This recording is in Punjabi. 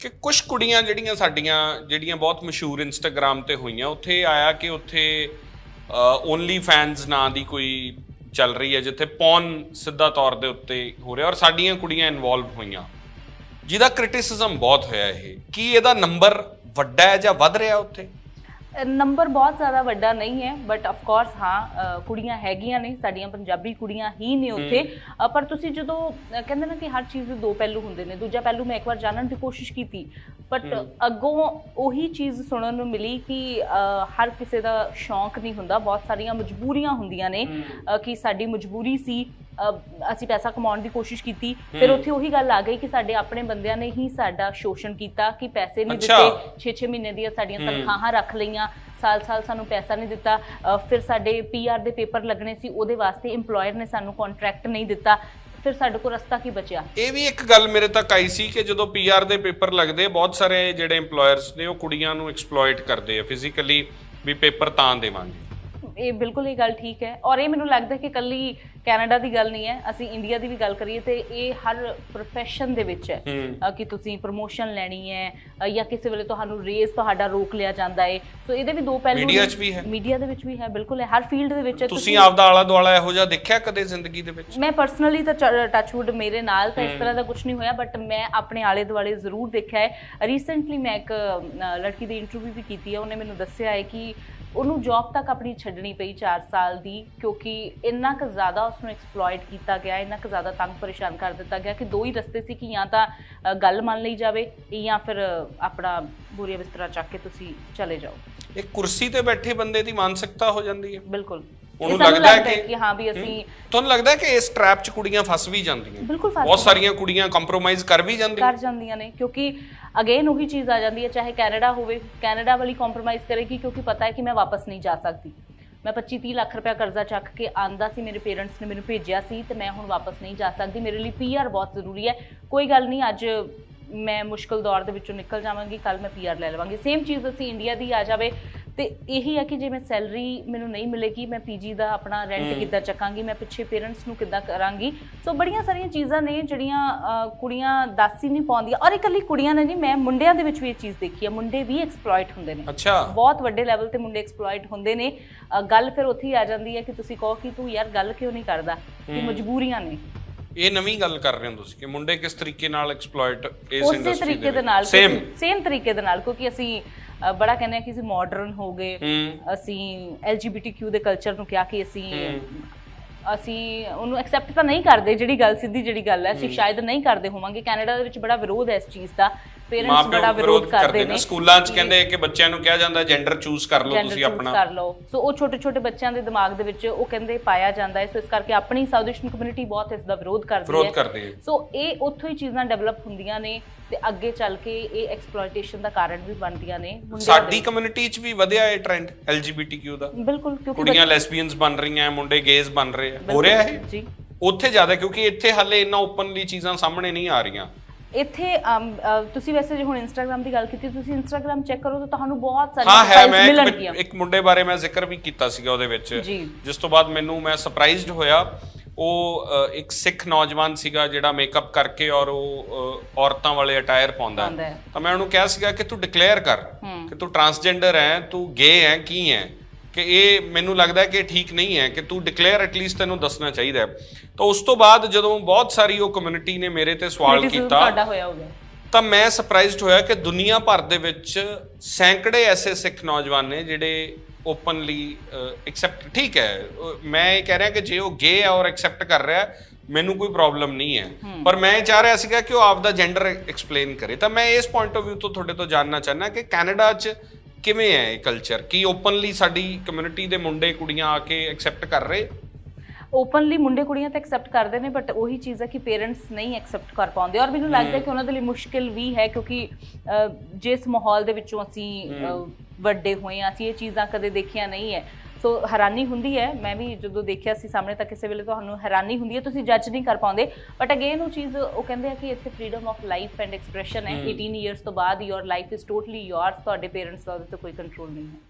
ਕਿ ਕੁਝ ਕੁੜੀਆਂ ਜਿਹੜੀਆਂ ਸਾਡੀਆਂ, ਜਿਹੜੀਆਂ ਬਹੁਤ ਮਸ਼ਹੂਰ ਇੰਸਟਾਗ੍ਰam ਤੇ ਹੋਈਆਂ, ਉੱਥੇ ਆਇਆ ਕਿ ਉੱਥੇ ਓਨਲੀ ਫੈਨਸ ਨਾਂ ਦੀ ਕੋਈ ਚੱਲ ਰਹੀ ਹੈ, ਜਿੱਥੇ ਪੌਨ ਸਿੱਧਾ ਤੌਰ ਦੇ ਉੱਤੇ ਹੋ ਰਿਹਾ, ਔਰ ਸਾਡੀਆਂ ਕੁੜੀਆਂ ਇਨਵੋਲਵ ਹੋਈਆਂ। ਜਿਹਦਾ ਕ੍ਰਿਟਿਸਿਜ਼ਮ ਬਹੁਤ ਹੋਇਆ ਇਹ। ਕੀ ਇਹਦਾ ਨੰਬਰ ਵੱਡਾ ਹੈ ਜਾਂ ਵੱਧ ਰਿਹਾ ਉੱਥੇ? ਨੰਬਰ ਬਹੁਤ ਜ਼ਿਆਦਾ ਵੱਡਾ ਨਹੀਂ ਹੈ ਬਟ ਆਫ ਕੋਰਸ ਹਾਂ ਕੁੜੀਆਂ ਹੈਗੀਆਂ ਨੇ ਸਾਡੀਆਂ ਪੰਜਾਬੀ ਕੁੜੀਆਂ ਹੀ ਨੇ ਉੱਥੇ। ਪਰ ਤੁਸੀਂ ਜਦੋਂ ਕਹਿੰਦੇ ਨਾ ਕਿ ਹਰ ਚੀਜ਼ ਦੇ ਦੋ ਪਹਿਲੂ ਹੁੰਦੇ ਨੇ ਦੂਜਾ ਪਹਿਲੂ ਮੈਂ ਇੱਕ ਵਾਰ ਜਾਣਨ ਦੀ ਕੋਸ਼ਿਸ਼ ਕੀਤੀ ਬਟ ਅੱਗੋਂ ਉਹੀ ਚੀਜ਼ ਸੁਣਨ ਨੂੰ ਮਿਲੀ ਕਿ ਹਰ ਕਿਸੇ ਦਾ ਸ਼ੌਂਕ ਨਹੀਂ ਹੁੰਦਾ ਬਹੁਤ ਸਾਰੀਆਂ ਮਜਬੂਰੀਆਂ ਹੁੰਦੀਆਂ ਨੇ ਕਿ ਸਾਡੀ ਮਜਬੂਰੀ ਸੀ ਅਸੀਂ ਪੈਸਾ ਕਮਾਉਣ ਦੀ ਕੋਸ਼ਿਸ਼ ਕੀਤੀ। ਫਿਰ ਉੱਥੇ ਉਹੀ ਗੱਲ ਆ ਗਈ ਕਿ ਸਾਡੇ ਆਪਣੇ ਬੰਦਿਆਂ ਨੇ ਹੀ ਸਾਡਾ ਸ਼ੋਸ਼ਣ ਕੀਤਾ ਕਿ ਪੈਸੇ ਨਹੀਂ। ਦਿੱਤੇ। 6-6 ਮਹੀਨੇ ਦੀਆਂ ਸਾਡੀਆਂ ਤਨਖਾਹਾਂ ਰੱਖ ਲਈਆਂ। ਸਾਲ-ਸਾਲ ਸਾਨੂੰ ਪੈਸਾ ਨਹੀਂ ਦਿੱਤਾ। ਫਿਰ ਸਾਡੇ ਪੀਆਰ ਦੇ ਪੇਪਰ ਲੱਗਣੇ ਸੀ। ਉਹਦੇ ਵਾਸਤੇ EMPLOYER ਨੇ ਸਾਨੂੰ ਕੰਟਰੈਕਟ ਨਹੀਂ ਦਿੱਤਾ। ਫਿਰ ਸਾਡੇ ਕੋਲ ਰਸਤਾ ਕੀ ਬਚਿਆ? ਇਹ ਵੀ ਇੱਕ ਗੱਲ ਮੇਰੇ ਤੱਕ ਆਈ ਸੀ ਕਿ ਜਦੋਂ ਪੀਆਰ ਦੇ ਪੇਪਰ ਲੱਗਦੇ ਬਹੁਤ ਸਾਰੇ ਜਿਹੜੇ EMPLOYERS ਨੇ ਉਹ ਕੁੜੀਆਂ ਨੂੰ ਐਕਸਪਲੋਇਟ ਕਰਦੇ ਆ ਫਿਜ਼ੀਕਲੀ ਵੀ ਪੇਪਰ ਤਾਂ ਦੇਵਾਂਗੇ। ਇਹ ਬਿਲਕੁਲ ਇਹ ਗੱਲ ਠੀਕ ਹੈ ਔਰ ਇਹ ਮੈਨੂੰ ਲੱਗਦਾ ਕਿ ਕੱਲੀ ਕੈਨੇਡਾ ਦੀ ਗੱਲ ਨਹੀਂ ਹੈ ਅਸੀਂ ਇੰਡੀਆ ਦੀ ਵੀ ਗੱਲ ਕਰੀਏ ਤੇ ਇਹ ਹਰ profession ਦੇ ਵਿੱਚ ਹੈ। ਕਿ ਤੁਸੀਂ ਪ੍ਰੋਮੋਸ਼ਨ ਲੈਣੀ ਹੈ ਜਾਂ ਕਿਸੇ ਵੇਲੇ ਤੁਹਾਨੂੰ ਰੇਸ ਤੁਹਾਡਾ ਰੋਕ ਲਿਆ ਜਾਂਦਾ ਹੈ। ਸੋ ਇਹਦੇ ਵੀ ਦੋ ਪਹਿਲੂ Media 'ਚ ਵੀ ਹੈ। ਮੀਡੀਆ ਦੇ ਵਿੱਚ ਵੀ ਹੈ ਬਿਲਕੁਲ ਹੈ। ਹਰ ਫੀਲਡ ਦੇ ਵਿੱਚ। ਤੁਸੀਂ ਆਪਦਾ ਆਲਾ ਦੁਆਲਾ ਇਹੋ ਜਿਹਾ ਦੇਖਿਆ ਕਦੇ ਜ਼ਿੰਦਗੀ ਦੇ ਵਿੱਚ? ਮੈਂ ਪਰਸਨਲੀ ਤਾਂ ਟੱਚਵੁੱਡ ਮੇਰੇ ਨਾਲ ਤਾਂ ਇਸ ਤਰ੍ਹਾਂ ਦਾ ਕੁਝ ਨਹੀਂ ਹੋਇਆ ਬਟ ਮੈਂ ਆਪਣੇ ਆਲੇ ਦੁਆਲੇ ਜ਼ਰੂਰ ਦੇਖਿਆ ਹੈ। ਰੀਸੈਂਟਲੀ ਮੈਂ ਇੱਕ ਲੜਕੀ ਦੀ ਇੰਟਰਵਿਊ ਵੀ ਕੀਤੀ ਹੈ। ਉਹਨੇ ਮੈਨੂੰ ਦੱਸਿਆ ਹੈ ਕਿ ਉਹਨੂੰ ਜੌਬ ਤੱਕ ਆਪਣੀ ਛੱਡਣੀ ਪਈ 4 ਸਾਲ ਦੀ ਕਿਉਂਕਿ ਇੰਨਾ ਕੁ ਜ਼ਿਆਦਾ ਉਸਨੂੰ ਐਕਸਪਲੋਇਟ ਕੀਤਾ ਗਿਆ ਇੰਨਾ ਕੁ ਜ਼ਿਆਦਾ ਤੰਗ ਪਰੇਸ਼ਾਨ ਕਰ ਦਿੱਤਾ ਗਿਆ ਕਿ ਦੋ ਹੀ ਰਸਤੇ ਸੀ ਕਿ ਜਾਂ ਤਾਂ ਗੱਲ ਮੰਨ ਲਈ ਜਾਵੇ ਜਾਂ ਫਿਰ ਆਪਣਾ ਬੁਰੀਆ ਬਿਸਤਰਾ ਚੱਕ ਕੇ ਤੁਸੀਂ ਚਲੇ ਜਾਓ। ਇਹ ਕੁਰਸੀ ਤੇ ਬੈਠੇ ਬੰਦੇ ਦੀ ਮਾਨਸਿਕਤਾ ਹੋ ਜਾਂਦੀ ਹੈ। ਬਿਲਕੁਲ। ਉਹਨੂੰ ਲੱਗਦਾ ਹੈ ਕਿ- ਕਿ ਹਾਂ ਵੀ ਅਸੀਂ ਤੁਹਾਨੂੰ ਲੱਗਦਾ ਹੈ ਕਿ ਇਸ ਟ੍ਰੈਪ 'ਚ ਕੁੜੀਆਂ ਫਸ ਵੀ ਜਾਂਦੀਆਂ? ਬਿਲਕੁਲ ਫਸ ਬਹੁਤ ਸਾਰੀਆਂ ਕੁੜੀਆਂ ਕੰਪਰੋਮਾਈਜ਼ ਕਰ ਵੀ ਜਾਂਦੀਆਂ? ਕਰ ਜਾਂਦੀਆਂ ਨੇ ਕਿਉਂਕਿ ਅਗੇਨ ਉਹੀ ਚੀਜ਼ ਆ ਜਾਂਦੀ ਹੈ ਚਾਹੇ ਕੈਨੇਡਾ ਹੋਵੇ ਕੈਨੇਡਾ ਵਾਲੀ ਕੰਪਰੋਮਾਈਜ਼ ਕਰੇਗੀ ਕਿਉਂਕਿ ਪਤਾ ਹੈ ਕਿ ਮੈਂ ਵਾਪਸ ਨਹੀਂ ਜਾ ਸਕਦੀ। ਮੈਂ 25 30 ਲੱਖ ਰੁਪਇਆ ਕਰਜ਼ਾ ਚੱਕ ਕੇ ਆਂਦਾ ਸੀ, ਮੇਰੇ ਪੇਰੈਂਟਸ ਨੇ ਮੈਨੂੰ ਭੇਜਿਆ ਸੀ ਤੇ ਮੈਂ ਹੁਣ ਵਾਪਸ ਨਹੀਂ ਜਾ ਸਕਦੀ। ਮੇਰੇ ਲਈ ਪੀਆਰ ਬਹੁਤ ਜ਼ਰੂਰੀ ਹੈ। ਕੋਈ ਗੱਲ ਨਹੀਂ, ਅੱਜ ਮੈਂ ਮੁਸ਼ਕਲ ਦੌਰ ਦੇ ਵਿੱਚੋਂ ਨਿਕਲ ਜਾਵਾਂਗੀ ਕੱਲ ਮੈਂ ਪੀਆਰ ਲੈ ਲਵਾਂਗੀ। ਸੇਮ ਚੀਜ਼ ਅਸੀਂ ਇੰਡੀਆ ਦੀ ਆ ਜਾਵੇ। ਤੇ ਇਹੀ ਹੈ ਕਿ ਜੇ ਮੈਂ ਸੈਲਰੀ ਮੈਨੂੰ ਨਹੀਂ ਮਿਲੇਗੀ ਮੈਂ ਪੀਜੀ ਦਾ ਆਪਣਾ ਰੈਂਟ ਕਿੱਦਾਂ ਚੱਕਾਂਗੀ ਮੈਂ ਪਿੱਛੇ ਪੇਰੈਂਟਸ ਨੂੰ ਕਿੱਦਾਂ ਕਰਾਂਗੀ? ਸੋ ਬੜੀਆਂ ਸਾਰੀਆਂ ਚੀਜ਼ਾਂ ਨੇ ਜਿਹੜੀਆਂ ਕੁੜੀਆਂ ਦੱਸ ਹੀ ਨਹੀਂ ਪਾਉਂਦੀਆਂ। ਔਰ ਇਕੱਲੀ ਕੁੜੀਆਂ ਨੇ ਨਹੀਂ ਮੈਂ ਮੁੰਡਿਆਂ ਦੇ ਵਿੱਚ ਵੀ ਇਹ ਚੀਜ਼ ਦੇਖੀ ਹੈ ਮੁੰਡੇ ਵੀ ਐਕਸਪਲੋਇਟ ਹੁੰਦੇ ਨੇ। ਅੱਛਾ। ਬਹੁਤ ਵੱਡੇ ਲੈਵਲ ਤੇ ਮੁੰਡੇ ਐਕਸਪਲੋਇਟ ਹੁੰਦੇ ਨੇ। ਗੱਲ ਫਿਰ ਉੱਥੇ ਹੀ ਆ ਜਾਂਦੀ ਹੈ ਕਿ ਤੁਸੀਂ ਕਹੋ ਕਿ ਤੂੰ ਯਾਰ ਗੱਲ ਕਿਉਂ ਨਹੀਂ ਕਰਦਾ? ਕਿ ਮਜਬੂਰੀਆਂ ਨੇ। ਇਹ ਨਵੀਂ ਗੱਲ ਕਰ ਰਹੇ ਹੋ ਤੁਸੀਂ ਕਿ ਮੁੰਡੇ ਕਿਸ ਤਰੀਕੇ ਨਾਲ ਐਕਸਪਲੋਇਟ ਇਸ ਇੰਡਸਟਰੀ ਦੇ ਨਾਲ ਸੇਮ ਸੇਮ ਤਰੀਕੇ ਦੇ ਨਾਲ ਕਿਉਂਕਿ ਅਸੀਂ ਬੜਾ ਕਹਿੰਦੇ ਆ ਕਿ ਅਸੀਂ ਮਾਡਰਨ ਹੋ ਗਏ। ਅਸੀਂ LGBTQ ਦੇ ਕਲਚਰ ਨੂੰ ਕਿਹਾ ਕਿ ਅਸੀਂ ਅਸੀਂ ਉਹਨੂੰ ਐਕਸੈਪਟ ਤਾਂ ਨਹੀਂ ਕਰਦੇ ਜਿਹੜੀ ਗੱਲ ਸਿੱਧੀ ਜਿਹੜੀ ਗੱਲ ਹੈ ਅਸੀਂ ਸ਼ਾਇਦ ਨਹੀਂ ਕਰਦੇ ਹੋਵਾਂਗੇ। ਕੈਨੇਡਾ ਦੇ ਵਿੱਚ ਬੜਾ ਵਿਰੋਧ ਹੈ ਇਸ ਚੀਜ਼ ਦਾ। ਪੇਰੈਂਟਸ ਬੜਾ ਵਿਰੋਧ ਕਰਦੇ ਨੇ। ਸਕੂਲਾਂ 'ਚ ਕਹਿੰਦੇ ਕਿ ਬੱਚਿਆਂ ਨੂੰ ਕਿਹਾ ਜਾਂਦਾ ਜੈਂਡਰ ਚੂਜ਼ ਕਰ ਲਓ ਤੁਸੀਂ ਆਪਣਾ। ਕਰ ਲਓ। ਸੋ ਉਹ ਛੋਟੇ ਛੋਟੇ ਬੱਚਿਆਂ ਦੇ ਦਿਮਾਗ ਦੇ ਵਿੱਚ ਉਹ ਕਹਿੰਦੇ ਪਾਇਆ ਜਾਂਦਾ ਹੈ। ਸੋ ਇਸ ਕਰਕੇ ਆਪਣੀ ਸਾਊਥ ਏਸ਼ੀਅਨ ਕਮਿਊਨਿਟੀ ਬਹੁਤ ਇਸ ਦਾ ਵਿਰੋਧ ਕਰਦੀ ਵਿਰੋਧ ਹੈ ਕਰਦੇ ਹੈ। ਸੋ ਇਹ ਉੱਥੋਂ ਹੀ ਚੀਜ਼ਾਂ ਡਿਵੈਲਪ ਹੁੰਦੀਆਂ ਨੇ ਤੇ ਅੱਗੇ ਚੱਲ ਕੇ ਇਹ ਐਕਸਪਲੋਇਟੇਸ਼ਨ ਦਾ ਕਾਰਨ ਵੀ ਬਣਦੀਆਂ ਨੇ। ਸਾਡੀ ਕਮਿਊਨਿਟੀ 'ਚ ਵੀ ਵਧਿਆ ਇਹ ਟ੍ਰੈਂਡ LGBTQ ਦਾ ਦੇ। ਬਿਲਕੁਲ ਕਿਉਂਕਿ ਕੁੜੀਆਂ ਲੈਸਬੀਅਨਸ ਬਣ ਰਹੀਆਂ ਮੁੰਡੇ ਗੇਜ਼ ਬਣ ਰਹੇ ਆ ਹੋ ਰਿਹਾ ਇਹ? ਜੀ। ਉੱਥੇ ਜ਼ਿਆਦਾ ਕਿਉਂਕਿ ਇੱਥੇ ਹਾਲੇ ਇੰਨਾ ਓਪਨਲੀ ਚੀਜ਼ਾਂ ਸਾਹਮਣੇ ਨਹੀਂ ਆ ਰਹੀਆਂ। ਇੱਥੇ ਤੁਸੀਂ ਵੈਸੇ ਜੇ ਹੁਣ ਇੰਸਟਾਗ੍ਰam ਦੀ ਗੱਲ ਕੀਤੀ ਤੁਸੀਂ ਇੰਸਟਾਗ੍ਰam ਚੈੱਕ ਕਰੋ ਤਾਂ ਤੁਹਾਨੂੰ ਬਹੁਤ ਸਾਰੀਆਂ ਇੱਕ- ਮਿਲਣਗੀਆਂ। ਇੱਕ ਮੁੰਡੇ ਬਾਰੇ ਮੈਂ ਜ਼ਿਕਰ ਵੀ ਕੀਤਾ ਸੀਗਾ ਉਹਦੇ ਵਿੱਚ। ਜਿਸ ਤੋਂ ਬਾਅਦ ਮੈਨੂੰ ਮੈਂ ਸਰਪ੍ਰਾਈਜ਼ਡ ਹੋਇਆ ਉਹ ਇੱਕ ਸਿੱਖ ਨੌਜਵਾਨ ਸੀਗਾ ਜਿਹੜਾ ਮੇਕਅਪ ਕਰਕੇ ਔਰ ਉਹ ਔਰਤਾਂ ਵਾਲੇ ਅਟਾਇਰ ਪਾਉਂਦਾ। ਤਾਂ ਮੈਂ ਉਹਨੂੰ ਕਿਹਾ ਸੀਗਾ ਕਿ ਤੂੰ ਡਿਕਲੇਅਰ ਕਰ। ਕਿ ਤੂੰ ਟਰਾਂਸਜੈਂਡਰ ਹੈ ਤੂੰ ਗੇ ਹੈ ਕੀ ਹੈ? ਕਿ ਇਹ ਮੈਨੂੰ ਲੱਗਦਾ ਹੈ ਕਿ ਠੀਕ ਨਹੀਂ ਹੈ ਕਿ ਤੂੰ ਡਿਕਲੇਅਰ ਐਟਲੀਸਟ ਤੈਨੂੰ ਦੱਸਣਾ ਚਾਹੀਦਾ ਹੈ। ਤਾਂ ਉਸ ਤੋਂ ਬਾਅਦ ਜਦੋਂ ਬਹੁਤ ਸਾਰੀ ਉਹ ਕਮਿਊਨਿਟੀ ਨੇ ਮੇਰੇ ਤੇ ਸਵਾਲ ਕੀਤਾ ਤੁਹਾਡਾ ਹੋਇਆ ਹੋਵੇ ਤਾਂ ਮੈਂ ਸਰਪ੍ਰਾਈਜ਼ਡ ਹੋਇਆ ਕਿ ਦੁਨੀਆ ਭਰ ਦੇ ਵਿੱਚ ਸੈਂਕੜੇ ਐਸੇ ਸਿੱਖ ਨੌਜਵਾਨ ਨੇ ਜਿਹੜੇ ਓਪਨਲੀ ਐਕਸੈਪਟ ਠੀਕ ਹੈ ਮੈਂ ਇਹ ਕਹਿ ਰਿਹਾ ਕਿ ਜੇ ਉਹ ਗੇ ਹੈ ਔਰ ਐਕਸੈਪਟ ਕਰ ਰਿਹਾ ਮੈਨੂੰ ਕੋਈ ਪ੍ਰੋਬਲਮ ਨਹੀਂ ਹੈ। ਪਰ ਮੈਂ ਇਹ ਚਾਹ ਰਿਹਾ ਸੀਗਾ ਕਿ ਉਹ ਆਪਦਾ ਜੈਂਡਰ ਐਕਸਪਲੇਨ ਕਰੇ। ਤਾਂ ਮੈਂ ਇਸ ਪੁਆਇੰਟ ਆਫ View ਤੋਂ ਤੁਹਾਡੇ ਤੋਂ ਜਾਨਣਾ ਚਾਹਨਾ ਕਿ ਕੈਨੇਡਾ 'ਚ ਕਿਵੇਂ ਹੈ ਇਹ ਕਲਚਰ ਕੀ ਓਪਨਲੀ ਸਾਡੀ ਕਮਿਊਨਿਟੀ ਦੇ ਮੁੰਡੇ ਕੁੜੀਆਂ ਆ ਕੇ ਐਕਸੈਪਟ ਕਰ ਰਹੇ? ਓਪਨਲੀ ਮੁੰਡੇ ਕੁੜੀਆਂ ਤਾਂ ਐਕਸੈਪਟ ਕਰਦੇ ਨੇ ਬਟ ਉਹੀ ਚੀਜ਼ ਹੈ ਕਿ ਪੇਰੈਂਟਸ ਨਹੀਂ ਐਕਸੈਪਟ ਕਰ ਪਾਉਂਦੇ। ਔਰ ਮੈਨੂੰ ਲੱਗਦਾ ਕਿ ਉਹਨਾਂ ਦੇ ਲਈ ਮੁਸ਼ਕਿਲ ਵੀ ਹੈ ਕਿਉਂਕਿ ਜਿਸ ਮਾਹੌਲ ਦੇ ਵਿੱਚੋਂ ਅਸੀਂ ਵੱਡੇ ਹੋਏ ਹਾਂ ਅਸੀਂ ਇਹ ਚੀਜ਼ਾਂ ਕਦੇ ਦੇਖੀਆਂ ਨਹੀਂ ਹੈ। ਸੋ ਹੈਰਾਨੀ ਹੁੰਦੀ ਹੈ ਮੈਂ ਵੀ ਜਦੋਂ ਦੇਖਿਆ ਸੀ ਸਾਹਮਣੇ ਤਾਂ ਕਿਸੇ ਵੇਲੇ ਤੁਹਾਨੂੰ ਹੈਰਾਨੀ ਹੁੰਦੀ ਹੈ ਤੁਸੀਂ ਜੱਜ ਨਹੀਂ ਕਰ ਪਾਉਂਦੇ। ਬਟ ਅਗੇਨ ਉਹ ਚੀਜ਼ ਉਹ ਕਹਿੰਦੇ ਆ ਕਿ ਇੱਥੇ freedom of life and expression ਹੈ। 18 ਇਅਰਸ ਤੋਂ ਬਾਅਦ your life is totally yours ਤੁਹਾਡੇ ਪੇਰੈਂਟਸ ਦਾ ਉਹਦੇ ਤੇ ਕੋਈ ਕੰਟਰੋਲ ਨਹੀਂ ਹੈ।